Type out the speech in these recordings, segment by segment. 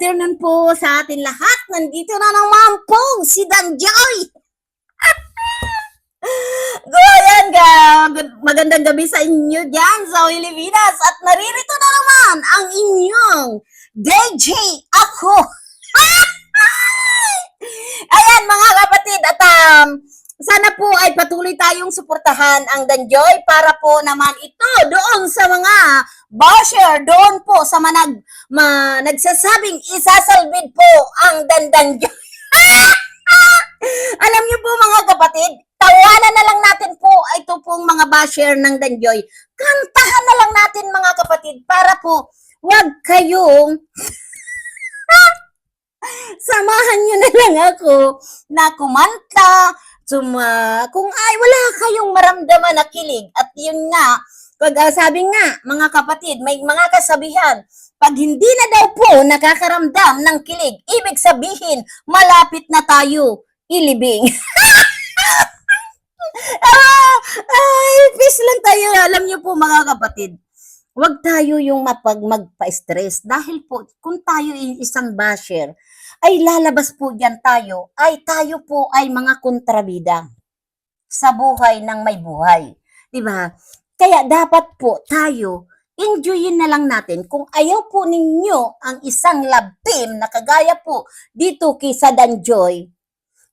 afternoon po sa atin lahat. Nandito na naman po si Dan Joy. Goyan ga, magandang gabi sa inyo dyan sa Pilipinas at naririto na naman ang inyong DJ ako. Ayan mga kapatid at um, sana po ay patuloy tayong suportahan ang Danjoy para po naman ito doon sa mga basher doon po sa manag ma, nagsasabing isasalbid po ang Dandanjoy. Alam niyo po mga kapatid, tawanan na lang natin po ito pong mga basher ng Danjoy. Kantahan na lang natin mga kapatid para po wag kayong samahan nyo na lang ako na kumanta, suma, kung ay wala kayong maramdaman na kilig. At yun nga, pag ah, sabi nga, mga kapatid, may mga kasabihan, pag hindi na daw po nakakaramdam ng kilig, ibig sabihin, malapit na tayo ilibing. ah, ay, peace lang tayo. Alam niyo po mga kapatid, Huwag tayo yung mapag magpa-stress dahil po kung tayo ay isang basher ay lalabas po diyan tayo ay tayo po ay mga kontrabida sa buhay ng may buhay. 'Di ba? Kaya dapat po tayo enjoyin na lang natin kung ayaw po ninyo ang isang love team na kagaya po dito kay sa Danjoy.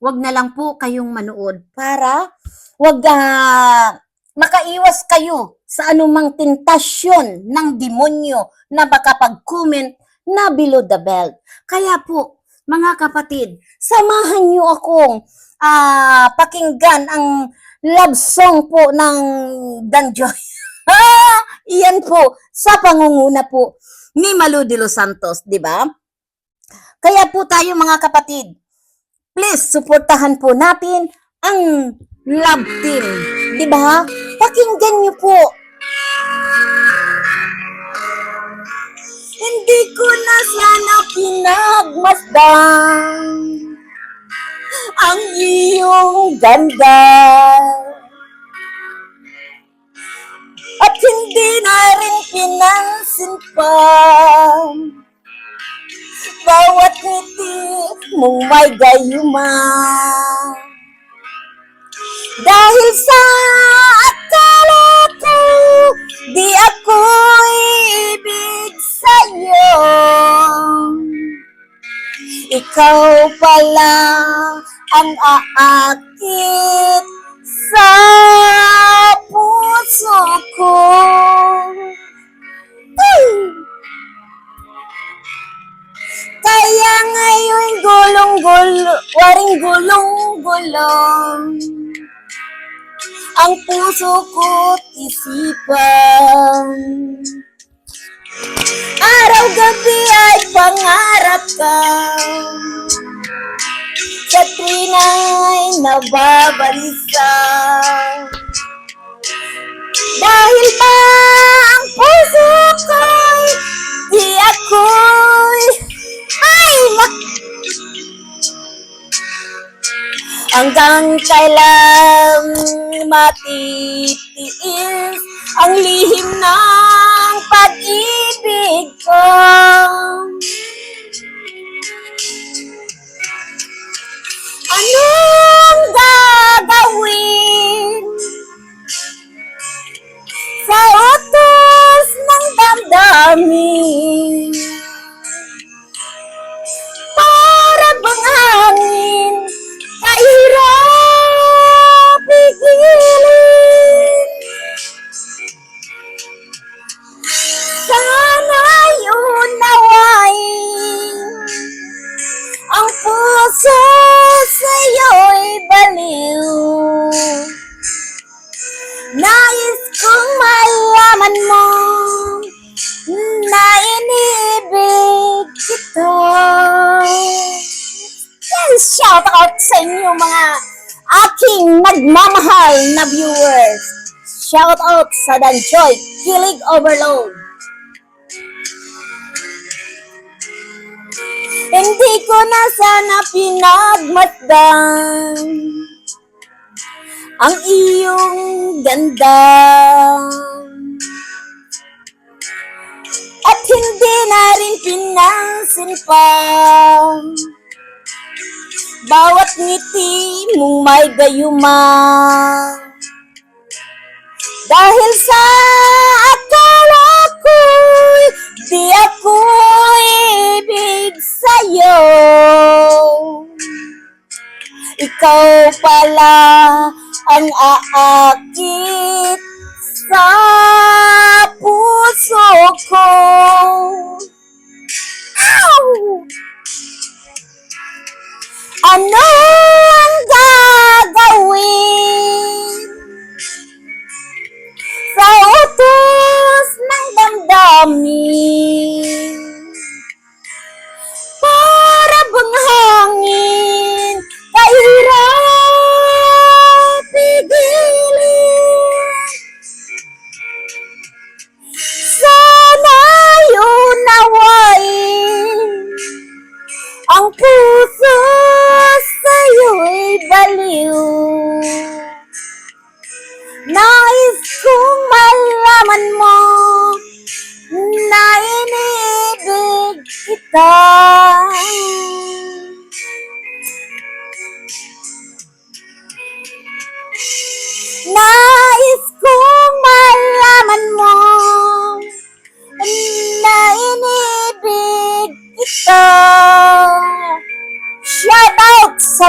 Huwag na lang po kayong manood para wag ah, makaiwas kayo sa anumang tentasyon ng demonyo na baka pag-comment na below the belt. Kaya po, mga kapatid, samahan niyo akong ah, pakinggan ang love song po ng Danjoy. Iyan po, sa pangunguna po ni Malu de los Santos, di ba? Kaya po tayo mga kapatid, please suportahan po natin ang love team. Di ba? Pakinggan niyo po. Hindi ko na sana pinagmasdan ang iyong ganda. At hindi na rin pinansin pa bawat ngiti mong may gayuma. Dahil sa akala di ako ibig sa'yo. Ikaw pala ang aakit ka sa tuwing nababalisa. Dahil ba ang puso ko'y di ako'y ay mak Hanggang kailan matitiis ang lihim ng pag-ibig ko. mim. Out sa inyo mga aking nagmamahal na viewers. Shout out sa Danjoy, Kilig Overload. Hindi ko na sana pinagmasdan ang iyong ganda. At hindi na rin pinansin pa Bawat ngiti mong may gayuma Dahil sa akala ko'y di ako ibig sa'yo. Ikaw pala ang aakit sa puso ko Ano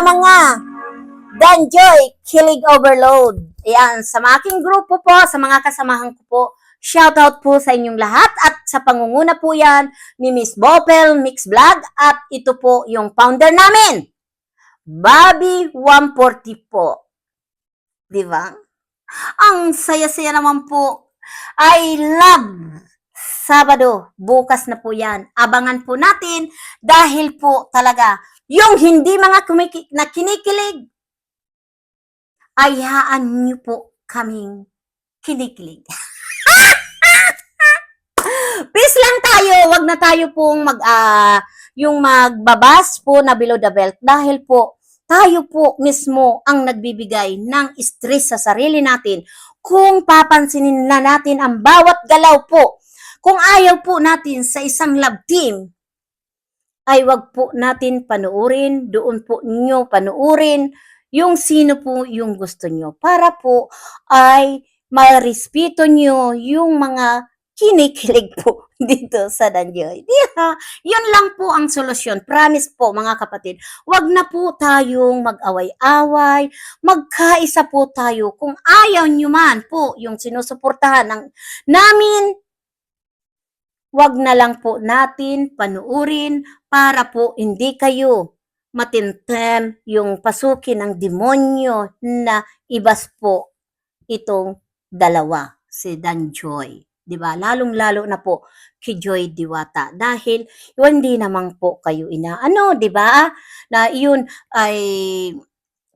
mga Danjoy Killing Overload. Ayan, sa mga aking grupo po, sa mga kasamahan ko po, shout out po sa inyong lahat at sa pangunguna po yan ni Miss Bopel Mix Vlog at ito po yung founder namin, Bobby 140 po. Di ba? Ang saya-saya naman po. I love Sabado, bukas na po yan. Abangan po natin dahil po talaga yung hindi mga kumiki- na kinikilig, ay haan niyo po kaming kinikilig. Peace lang tayo, wag na tayo pong mag, ah, yung magbabas po na below the belt dahil po tayo po mismo ang nagbibigay ng stress sa sarili natin kung papansinin na natin ang bawat galaw po. Kung ayaw po natin sa isang love team, ay wag po natin panuurin, doon po ninyo panuurin yung sino po yung gusto nyo para po ay marespeto nyo yung mga kinikilig po dito sa Danjoy. Ba? Yun lang po ang solusyon. Promise po mga kapatid, wag na po tayong mag-away-away, magkaisa po tayo. Kung ayaw nyo man po yung sinusuportahan ng namin, wag na lang po natin panuurin para po hindi kayo matintem yung pasukin ng demonyo na ibas po itong dalawa, si Dan Joy. 'Di ba? Lalong-lalo na po kay Joy Diwata dahil hindi naman po kayo inaano, 'di ba? Na iyon ay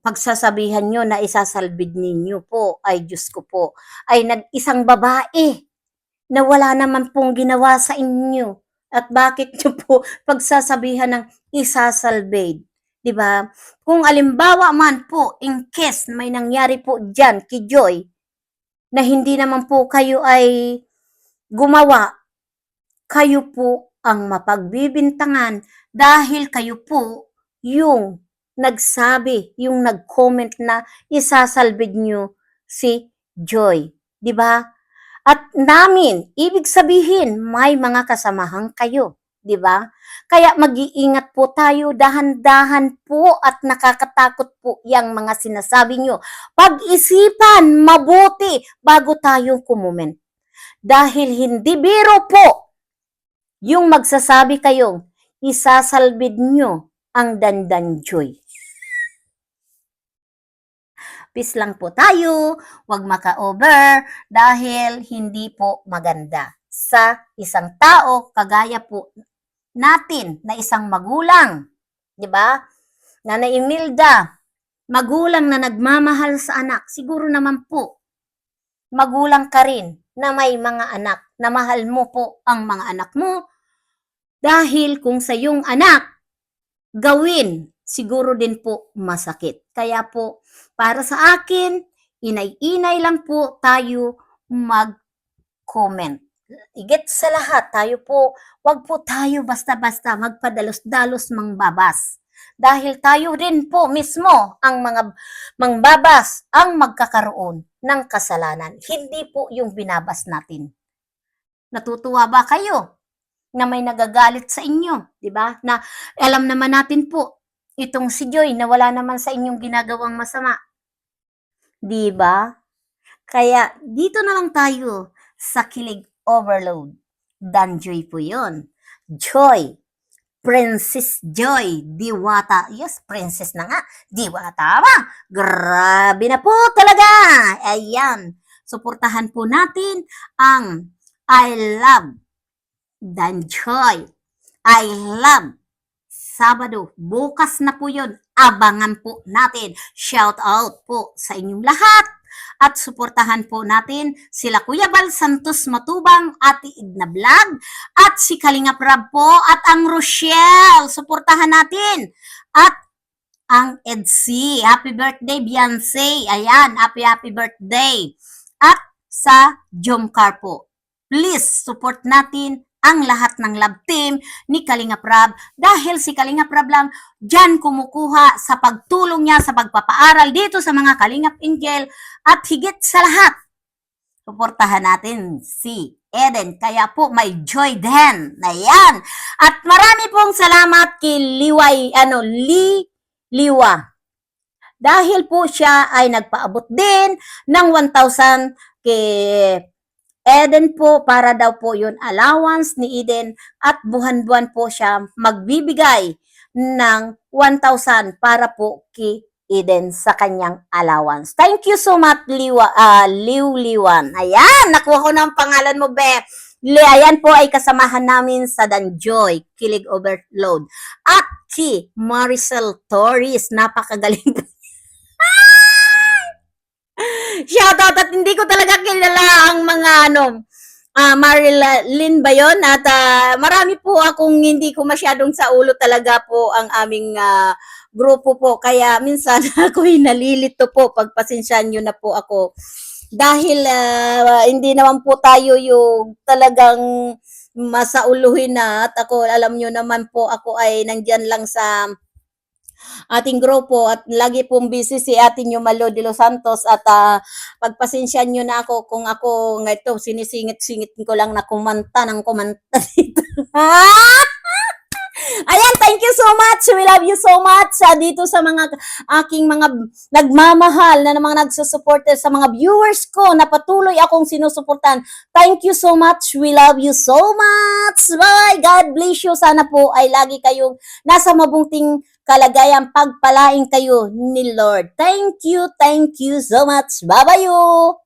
pagsasabihan nyo na isasalbid ninyo po ay Diyos ko po ay nag-isang babae na wala naman pong ginawa sa inyo. At bakit nyo po pagsasabihan ng isasalbade? 'Di ba? Kung alimbawa man po, in case may nangyari po dyan kay Joy, na hindi naman po kayo ay gumawa, kayo po ang mapagbibintangan dahil kayo po yung nagsabi, yung nag-comment na isasalbid nyo si Joy. ba? At namin, ibig sabihin, may mga kasamahan kayo, 'di ba? Kaya mag-iingat po tayo, dahan-dahan po at nakakatakot po yang mga sinasabi nyo. Pag-isipan mabuti bago tayo kumument. Dahil hindi biro po yung magsasabi kayong isasalbid nyo ang dandan joy. Peace lang po tayo, wag maka-over dahil hindi po maganda. Sa isang tao kagaya po natin na isang magulang, 'di ba? Nanay Imelda, magulang na nagmamahal sa anak, siguro naman po magulang ka rin na may mga anak, na mahal mo po ang mga anak mo. Dahil kung sa iyong anak gawin, siguro din po masakit. Kaya po, para sa akin, inay-inay lang po tayo mag-comment. igit sa lahat, tayo po, wag po tayo basta-basta magpadalos-dalos mangbabas. Dahil tayo rin po mismo ang mga mangbabas ang magkakaroon ng kasalanan. Hindi po yung binabas natin. Natutuwa ba kayo na may nagagalit sa inyo, 'di ba? Na alam naman natin po itong si Joy na wala naman sa inyong ginagawang masama. 'Di ba? Kaya dito na lang tayo sa Kilig Overload. Dan Joy po 'yon. Joy. Princess Joy, Diwata. Yes, princess na nga. Diwata ba? Grabe na po talaga. Ayan. Suportahan po natin ang I love Dan Joy. I love Sabado. Bukas na po yun. Abangan po natin. Shout out po sa inyong lahat. At suportahan po natin sila Kuya Bal Santos Matubang, Ate Idna Vlog, at si Kalinga Prab po, at ang Rochelle. Suportahan natin. At ang EDC. Happy birthday, Beyonce. Ayan, happy happy birthday. At sa Jomcar po. Please, support natin ang lahat ng love team ni Kalinga Prab dahil si Kalinga Prab lang dyan kumukuha sa pagtulong niya sa pagpapaaral dito sa mga Kalingap Angel at higit sa lahat, suportahan natin si Eden. Kaya po may joy din. Ayan. At marami pong salamat kay Liway, ano, Li, Liwa. Dahil po siya ay nagpaabot din ng 1,000 kay Eden po para daw po yun allowance ni Eden at buhan-buhan po siya magbibigay ng 1,000 para po kay Eden sa kanyang allowance. Thank you so much, Liwa, ah, Liw Liwan. Ayan, nakuha ko ng pangalan mo, Be. Li, ayan po ay kasamahan namin sa Danjoy, Kilig Overload. At si Maricel Torres, napakagaling po Shoutout at hindi ko talaga kilala ang mga ano, ah Marilyn ba yun? At ah, marami po akong hindi ko masyadong sa ulo talaga po ang aming ah, grupo po. Kaya minsan ako'y nalilito po. Pagpasensyahan nyo na po ako. Dahil ah, hindi naman po tayo yung talagang masauluhin na at ako alam nyo naman po ako ay nandyan lang sa ating grupo at lagi pong busy si ating Yumalo de los Santos at ah, pagpasensyahan nyo na ako kung ako nga ito sinisingit-singit ko lang na kumanta ng kumanta dito. Ayan, thank you so much. We love you so much sa dito sa mga aking mga nagmamahal na mga nagsusuporte sa mga viewers ko na patuloy akong sinusuportan. Thank you so much. We love you so much. Bye. God bless you. Sana po ay lagi kayong nasa mabuting kalagayan pagpalain kayo ni Lord. Thank you, thank you so much. Bye-bye you.